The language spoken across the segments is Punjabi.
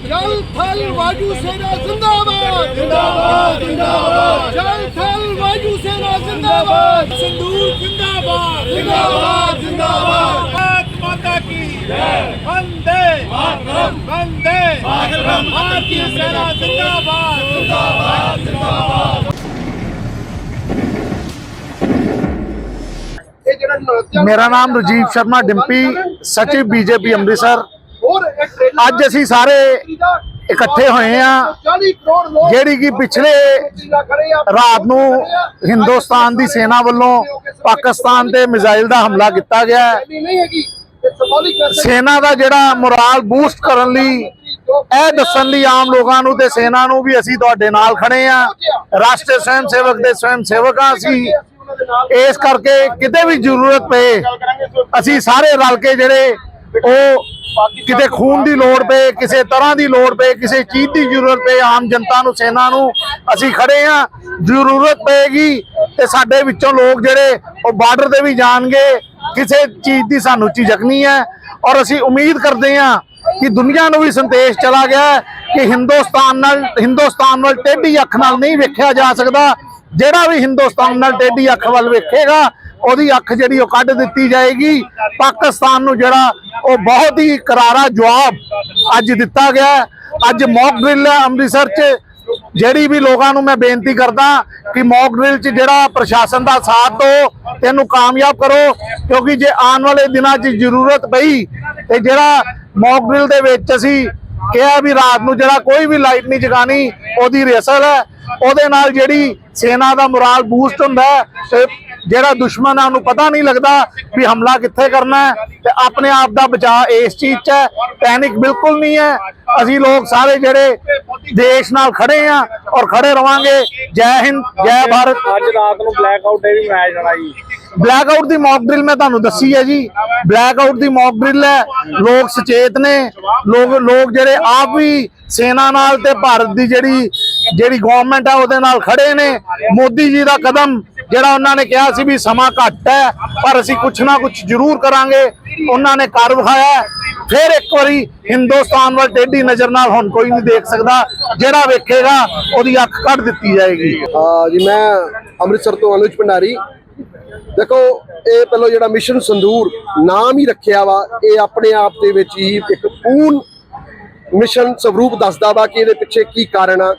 जल थल वायु सेना जिंदाबाद। जिंदाबाद जिंदाबाद। जल थल वायु सेना जिंदाबाद। सिंदूर जिंदाबाद। जिंदाबाद जिंदाबाद। भारत माता की जय। वंदे। मातरम। वंदे। मातरम। भारतीय सेना जिंदाबाद। जिंदाबाद जिंदाबाद। मेरा नाम राजीव शर्मा डिम्पी सचिव बीजेपी अमृतसर। ਅੱਜ ਅਸੀਂ ਸਾਰੇ ਇਕੱਠੇ ਹੋਏ ਆ 40 ਕਰੋੜ ਲੋਕ ਜਿਹੜੀ ਕਿ ਪਿਛਲੇ ਰਾਤ ਨੂੰ ਹਿੰਦੁਸਤਾਨ ਦੀ ਸੈਨਾ ਵੱਲੋਂ ਪਾਕਿਸਤਾਨ ਤੇ ਮਿਜ਼ਾਈਲ ਦਾ ਹਮਲਾ ਕੀਤਾ ਗਿਆ ਸੈਨਾ ਦਾ ਜਿਹੜਾ ਮੋਰਾਲ ਬੂਸਟ ਕਰਨ ਲਈ ਇਹ ਦੱਸਣ ਲਈ ਆਮ ਲੋਕਾਂ ਨੂੰ ਤੇ ਸੈਨਾ ਨੂੰ ਵੀ ਅਸੀਂ ਤੁਹਾਡੇ ਨਾਲ ਖੜੇ ਆ ਰਾਸ਼ਟਰੀ ਸਵੈਮ ਸੇਵਕ ਦੇ ਸਵੈਮ ਸੇਵਕਾਂ ਅਸੀਂ। ਇਸ ਕਰਕੇ ਕਿਤੇ ਵੀ ਜ਼ਰੂਰਤ ਪਏ ਅਸੀਂ ਸਾਰੇ ਰਲ ਕੇ ਜਿਹੜੇ ਉਹ ਕਿਤੇ ਖੂਨ ਦੀ ਲੋੜ ਪਏ, ਕਿਸੇ ਤਰ੍ਹਾਂ ਦੀ ਲੋੜ ਪਏ, ਕਿਸੇ ਚੀਜ਼ ਦੀ ਜ਼ਰੂਰਤ ਪਏ, ਆਮ ਜਨਤਾ ਨੂੰ, ਸੈਨਾ ਨੂੰ ਅਸੀਂ ਖੜੇ ਆ, ਜ਼ਰੂਰਤ ਪਏਗੀ ਤੇ ਸਾਡੇ ਵਿੱਚੋਂ ਲੋਕ ਜਿਹੜੇ ਉਹ ਬਾਰਡਰ ਤੇ ਵੀ ਜਾਣਗੇ, ਕਿਸੇ ਚੀਜ਼ ਦੀ ਸਾਨੂੰ ਝਿਜਕ ਨਹੀਂ ਹੈ। ਔਰ ਅਸੀਂ ਉਮੀਦ ਕਰਦੇ ਹਾਂ ਕਿ ਦੁਨੀਆ ਨੂੰ ਵੀ ਸੰਦੇਸ਼ ਚਲਾ ਗਿਆ ਕਿ ਹਿੰਦੁਸਤਾਨ ਨਾਲ ਹਿੰਦੁਸਤਾਨ ਨਾਲ ਟੇਢੀ ਅੱਖ ਨਾਲ ਨਹੀਂ ਵੇਖਿਆ ਜਾ ਸਕਦਾ। ਜਿਹੜਾ ਵੀ ਹਿੰਦੁਸਤਾਨ ਨਾਲ ਟੇਢੀ ਅੱਖ ਵੱਲ ਵੇਖੇਗਾ ਉਹਦੀ ਅੱਖ ਜਿਹੜੀ ਉਹ ਕੱਢ ਦਿੱਤੀ ਜਾਏਗੀ। ਪਾਕਿਸਤਾਨ ਨੂੰ ਜਿਹੜਾ ਉਹ ਬਹੁਤ ਹੀ ਕਰਾਰਾ ਜਵਾਬ ਅੱਜ ਦਿੱਤਾ ਗਿਆ ਅੱਜ ਮੌਕ ਡਰਿਲ ਹੈ ਅੰਮ੍ਰਿਤਸਰ 'ਚ। ਜਿਹੜੀ ਵੀ ਲੋਕਾਂ ਨੂੰ ਮੈਂ ਬੇਨਤੀ ਕਰਦਾ ਕਿ ਮੌਕ ਡਰਿਲ 'ਚ ਜਿਹੜਾ ਪ੍ਰਸ਼ਾਸਨ ਦਾ ਸਾਥ ਦਿਓ ਤੇ ਇਹਨੂੰ ਕਾਮਯਾਬ ਕਰੋ, ਕਿਉਂਕਿ ਜੇ ਆਉਣ ਵਾਲੇ ਦਿਨਾਂ 'ਚ ਜ਼ਰੂਰਤ ਪਈ ਤੇ ਜਿਹੜਾ ਮੌਕ ਡਰਿਲ ਦੇ ਵਿੱਚ ਅਸੀਂ ਕਿਹਾ ਵੀ ਰਾਤ ਨੂੰ ਜਿਹੜਾ ਕੋਈ ਵੀ ਲਾਈਟ ਨਹੀਂ ਜਗਾਣੀ ਉਹਦੀ ਰਿਹਰਸਲ ਹੈ। ਉਹਦੇ ਨਾਲ ਜਿਹੜੀ ਸੈਨਾ ਦਾ ਮੋਰਾਲ ਬੂਸਟ ਹੁੰਦਾ ਹੈ, ਤੇ ਜਿਹੜਾ ਦੁਸ਼ਮਣ ਆ ਉਹਨੂੰ ਪਤਾ ਨਹੀਂ ਲੱਗਦਾ ਵੀ ਹਮਲਾ ਕਿੱਥੇ ਕਰਨਾ ਹੈ। ਤੇ ਆਪਣੇ ਆਪ ਦਾ ਬਚਾਅ ਇਸ ਚੀਜ਼ 'ਚ ਹੈ। ਪੈਨਿਕ ਬਿਲਕੁਲ ਨਹੀਂ ਹੈ। ਅਸੀਂ ਲੋਕ ਸਾਰੇ ਜਿਹੜੇ ਦੇਸ਼ ਨਾਲ ਖੜੇ ਆ ਔਰ ਖੜੇ ਰਵਾਂਗੇ। ਜੈ ਹਿੰਦ ਜੈ ਭਾਰਤ। ਅੱਜ ਰਾਤ ਨੂੰ ਬਲੈਕ ਆਊਟ ਇਹ ਵੀ ਮਨਾਇਆ ਜਾਣਾ ਜੀ ਬਲੈਕ ਆਊਟ ਦੀ ਮੌਕ ਡਰਿਲ ਮੈਂ ਤੁਹਾਨੂੰ ਦੱਸੀ ਹੈ ਜੀ। ਬਲੈਕ ਆਊਟ ਦੀ ਮੌਕ ਡਰਿਲ ਹੈ। ਲੋਕ ਸੁਚੇਤ ਨੇ। ਲੋਕ ਲੋਕ ਜਿਹੜੇ ਆਪ ਵੀ ਸੈਨਾ ਨਾਲ ਤੇ ਭਾਰਤ ਦੀ ਜਿਹੜੀ ਜਿਹੜੀ ਗਵਰਨਮੈਂਟ ਹੈ ਉਹਦੇ ਨਾਲ ਖੜੇ ਨੇ। ਮੋਦੀ ਜੀ ਦਾ ਕਦਮ ਜਿਹੜਾ ਉਹਨਾਂ ਨੇ ਕਿਹਾ ਸੀ ਵੀ ਸਮਾਂ ਘੱਟ ਹੈ, ਪਰ ਅਸੀਂ ਕੁਛ ਨਾ ਕੁਛ ਜ਼ਰੂਰ ਕਰਾਂਗੇ। ਉਹਨਾਂ ਨੇ ਕਰ ਵਿਖਾਇਆ ਫਿਰ ਇੱਕ ਵਾਰੀ ਹਿੰਦੁਸਤਾਨ ਵੱਲ ਟੇਢੀ ਨਜ਼ਰ ਨਾਲ ਹੁਣ ਕੋਈ ਨਹੀਂ ਦੇਖ ਸਕਦਾ। ਜਿਹੜਾ ਵੇਖੇਗਾ, ਉਹਦੀ ਅੱਖ ਕੱਢ ਦਿੱਤੀ ਜਾਏਗੀ। ਆ ਜੀ, ਮੈਂ ਅੰਮ੍ਰਿਤਸਰ ਤੋਂ ਅਨੁਜ ਭੰਡਾਰੀ। ਦੇਖੋ, ਇਹ ਪਹਿਲਾਂ ਜਿਹੜਾ ਮਿਸ਼ਨ ਸੰਦੂਰ ਨਾਮ ਹੀ ਰੱਖਿਆ ਵਾ, ਇਹ ਆਪਣੇ ਆਪ ਦੇ ਵਿੱਚ ਹੀ ਇੱਕ ਪੂਰਨ ਮਿਸ਼ਨ ਸਵਰੂਪ ਦੱਸਦਾ ਵਾ ਕਿ ਇਹਦੇ ਪਿੱਛੇ ਕੀ ਕਾਰਨ ਆ।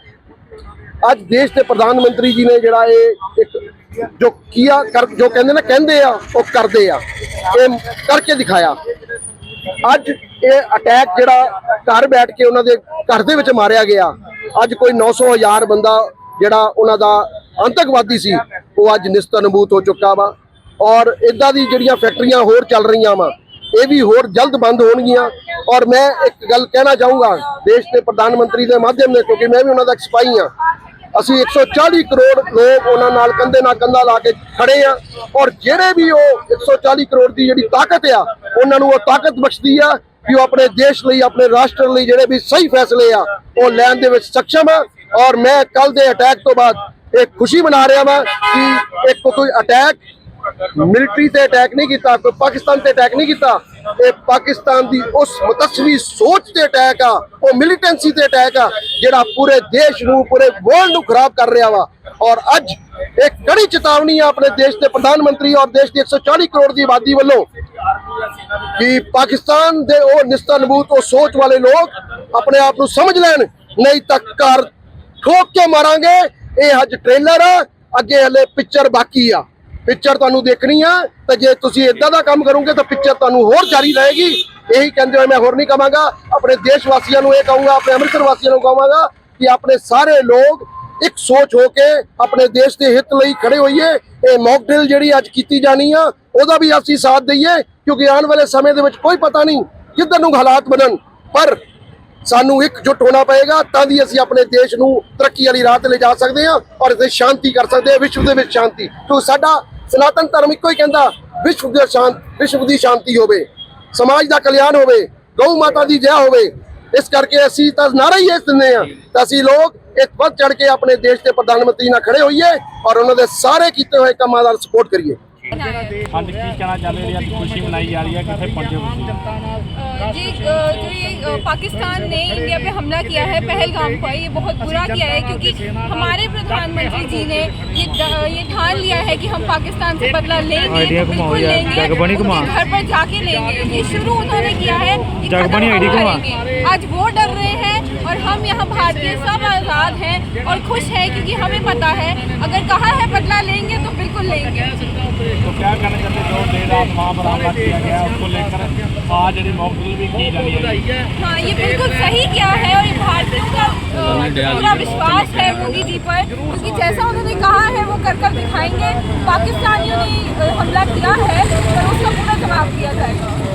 ਅੱਜ ਦੇਸ਼ ਦੇ ਪ੍ਰਧਾਨ ਮੰਤਰੀ ਜੀ ਨੇ ਜਿਹੜਾ ਇਹ ਇੱਕ ਜੋ ਕੀਆ ਕਰ ਜੋ ਕਹਿੰਦੇ ਨਾ, ਕਹਿੰਦੇ ਆ, ਉਹ ਕਰਦੇ ਆ। ਇਹ ਕਰਕੇ ਦਿਖਾਇਆ। ਅੱਜ ਇਹ ਅਟੈਕ ਜਿਹੜਾ ਘਰ ਬੈਠ ਕੇ ਉਹਨਾਂ ਦੇ ਘਰ ਦੇ ਵਿੱਚ ਮਾਰਿਆ ਗਿਆ। ਅੱਜ ਕੋਈ 900 ਹਜ਼ਾਰ ਬੰਦਾ ਜਿਹੜਾ ਉਹਨਾਂ ਦਾ ਆਤੰਕਵਾਦੀ ਸੀ, ਉਹ ਅੱਜ ਨਿਸਤਨਬੂਤ ਹੋ ਚੁੱਕਾ ਵਾ। ਔਰ ਇਦਾਂ ਦੀ ਜਿਹੜੀਆਂ ਫੈਕਟਰੀਆਂ ਹੋਰ ਚੱਲ ਰਹੀਆਂ ਵਾ, ਇਹ ਵੀ ਹੋਰ ਜਲਦ ਬੰਦ ਹੋਣਗੀਆਂ। ਔਰ ਮੈਂ ਇੱਕ ਗੱਲ ਕਹਿਣਾ ਚਾਹੂੰਗਾ, ਦੇਸ਼ ਦੇ ਪ੍ਰਧਾਨ ਮੰਤਰੀ ਦੇ ਮਾਧਿਅਮ ਨੇ ਕਿਉਂਕਿ ਮੈਂ ਵੀ ਉਹਨਾਂ ਦਾ ਇੱਕ ਸਿਪਾਹੀ ਹਾਂ ਅਸੀਂ 140 ਕਰੋੜ ਲੋਕ ਉਹਨਾਂ ਨਾਲ ਕੰਧੇ ਨਾਲ ਕੰਧਾ ਲਾ ਕੇ ਖੜੇ ਆ। ਔਰ ਜਿਹੜੇ ਵੀ ਉਹ 140 ਕਰੋੜ ਦੀ ਜਿਹੜੀ ਤਾਕਤ ਆ, ਉਹਨਾਂ ਨੂੰ ਉਹ ਤਾਕਤ ਬਖਸ਼ਦੀ ਆ ਕਿ ਉਹ ਆਪਣੇ ਦੇਸ਼ ਲਈ, ਆਪਣੇ ਰਾਸ਼ਟਰ ਲਈ ਜਿਹੜੇ ਵੀ ਸਹੀ ਫੈਸਲੇ ਆ, ਉਹ ਲੈਣ ਦੇ ਵਿੱਚ ਸક્ષਮ ਆ। ਔਰ ਮੈਂ ਕੱਲ ਦੇ ਅਟੈਕ ਤੋਂ ਬਾਅਦ ਇਹ ਖੁਸ਼ੀ ਮਨਾ ਰਿਹਾ ਵਾਂ ਕਿ ਇੱਕ ਕੋਈ ਅਟੈਕ ਮਿਲਟਰੀ ਤੇ ਅਟੈਕ ਨਹੀਂ ਕੀਤਾ, ਕੋਈ ਪਾਕਿਸਤਾਨ ਤੇ ਅਟੈਕ ਨਹੀਂ ਕੀਤਾ ਇਹ ਪਾਕਿਸਤਾਨ ਦੀ ਉਸ ਮਤਸਵੀ ਸੋਚ ਤੇ ਅਟੈਕ ਆ, ਉਹ ਮਿਲੀਟੈਂਸੀ ਤੇ ਅਟੈਕ ਆ, ਜਿਹੜਾ ਪੂਰੇ ਦੇਸ਼ ਨੂੰ, ਪੂਰੇ ਵਰਲਡ ਨੂੰ ਖਰਾਬ ਕਰ ਰਿਹਾ ਵਾ। ਔਰ ਅੱਜ ਇੱਕ ਕੜੀ ਚੇਤਾਵਨੀ ਆ ਆਪਣੇ ਦੇਸ਼ ਦੇ ਪ੍ਰਧਾਨ ਮੰਤਰੀ ਔਰ ਦੇਸ਼ ਦੀ 140 ਕਰੋੜ ਦੀ ਆਬਾਦੀ ਵੱਲੋਂ ਕਿ ਪਾਕਿਸਤਾਨ ਦੇ ਉਹ ਨਿਸਤਨਬੂਤ, ਉਹ ਸੋਚ ਵਾਲੇ ਲੋਕ ਆਪਣੇ ਆਪ ਨੂੰ ਸਮਝ ਲੈਣ, ਨਹੀਂ ਤਾਂ ਘਰ ਠੋਕ ਕੇ ਮਾਰਾਂਗੇ, ਇਹ ਅੱਜ ਟ੍ਰੇਲਰ ਆ, ਅੱਗੇ ਹਲੇ ਪਿਕਚਰ ਬਾਕੀ ਆ। ਪਿਕਚਰ ਤੁਹਾਨੂੰ ਦੇਖਣੀ ਆ, ਤਾਂ ਜੇ ਤੁਸੀਂ ਇਦਾਂ ਦਾ ਕੰਮ ਕਰੋਗੇ, ਤਾਂ ਪਿਕਚਰ ਤੁਹਾਨੂੰ ਹੋਰ ਜਾਰੀ ਰਹੇਗੀ। ਇਹੀ ਕਹਿੰਦੇ ਹੋਏ ਮੈਂ ਹੋਰ ਨਹੀਂ ਕਹਾਂਗਾ। ਆਪਣੇ ਦੇਸ਼ ਵਾਸੀਆਂ ਨੂੰ ਇਹ ਕਹੂੰਗਾ, ਆਪਣੇ ਅੰਮ੍ਰਿਤਸਰ ਵਾਸੀਆਂ ਨੂੰ ਕਹਾਂਗਾ ਕਿ ਆਪਣੇ ਸਾਰੇ ਲੋਕ ਇੱਕ ਸੋਚ ਹੋ ਕੇ ਆਪਣੇ ਦੇਸ਼ ਦੇ ਹਿੱਤ ਲਈ ਖੜੇ ਹੋਈਏ। ਇਹ ਮੌਕ ਡਰਿਲ ਜਿਹੜੀ ਅੱਜ ਕੀਤੀ ਜਾਣੀ ਆ, ਉਹਦਾ ਵੀ ਅਸੀਂ ਸਾਥ ਦਈਏ, ਕਿਉਂਕਿ ਆਉਣ ਵਾਲੇ ਸਮੇਂ ਦੇ ਵਿੱਚ ਕੋਈ ਪਤਾ ਨਹੀਂ ਕਿੱਧਰ ਨੂੰ ਹਾਲਾਤ ਬਣਨ। ਪਰ ਸਾਨੂੰ ਇਕਜੁੱਟ ਹੋਣਾ ਪਏਗਾ, ਤਾਂ ਦੀ ਅਸੀਂ ਆਪਣੇ ਦੇਸ਼ ਨੂੰ ਤਰੱਕੀ ਵਾਲੀ ਰਾਹ ਤੇ ਲੈ ਜਾ ਸਕਦੇ ਹਾਂ ਔਰ ਇਥੇ ਸ਼ਾਂਤੀ ਕਰ ਸਕਦੇ ਹਾਂ, ਵਿਸ਼ਵ ਦੇ ਵਿੱਚ ਸ਼ਾਂਤੀ। ਕਿਉਂਕਿ ਸਾਡਾ ਸਨਾਤਨ ਧਰਮ ਇੱਕੋ ਹੀ ਕਹਿੰਦਾ, ਵਿਸ਼ਵ ਦੇ ਸ਼ਾਂਤ, ਵਿਸ਼ਵ ਦੀ ਸ਼ਾਂਤੀ ਹੋਵੇ, ਸਮਾਜ ਦਾ ਕਲਿਆਣ ਹੋਵੇ, ਗਊ ਮਾਤਾ ਦੀ ਜੈ ਹੋਵੇ, ਇਸ ਕਰਕੇ ਅਸੀਂ ਤਾਂ ਨਾਰਾ ਹੀ ਇਹ ਦਿੰਦੇ ਆ ਤਾਂ ਅਸੀਂ ਲੋਕ ਇੱਕ ਵੱਧ ਚੜ ਕੇ ਆਪਣੇ ਦੇਸ਼ ਦੇ ਪ੍ਰਧਾਨ ਮੰਤਰੀ ਨਾਲ ਖੜੇ ਹੋਈਏ ਔਰ ਉਹਨਾਂ ਦੇ ਸਾਰੇ ਕੀਤੇ ਹੋਏ ਕੰਮਾਂ ਦਾ ਸਪੋਰਟ ਕਰੀਏ। ਅੱਜ ਕੀ ਕਹਿਣਾ ਚਾਹੁੰਦੇ ਜੀ ਅੱਜ ਖੁਸ਼ੀ ਮਨਾਈ ਜਾ ਰਹੀ ਹੈ ਕਿੱਥੇ ਪਹੁੰਚੇ ਹੋ ਤੁਸੀਂ अ, जी अ, जो ये अ, पाकिस्तान ने इंडिया पे हमला किया है पहलगाम पर ये बहुत बुरा किया है क्योंकि हमारे प्रधानमंत्री जी ने ये ड- ये ठान लिया है कि हम पाकिस्तान से बदला लेंगे तो बिल्कुल लेंगे उनके घर पर जाके लेंगे ये शुरू उन्होंने किया है ये कदम हम उठाएंगे। आज वो डर रहे हैं और हम यहाँ भारतीय सब आज़ाद हैं और खुश हैं क्योंकि हमें पता है अगर कहा है बदला लेंगे तो बिल्कुल लेंगे तो क्या कहना चाहते जो देर रात वहाँ पर किया गया उसको लेकर आज जी मॉकड्रिल भी की जा रही है हाँ ये बिल्कुल सही क्या है और ये भारतीयों का पूरा विश्वास है मोदी जी पर क्योंकि जैसा उन्होंने कहा है वो कर कर दिखाएँगे पाकिस्तानियों ने हमला किया है पर उसका पूरा जवाब दिया जाएगा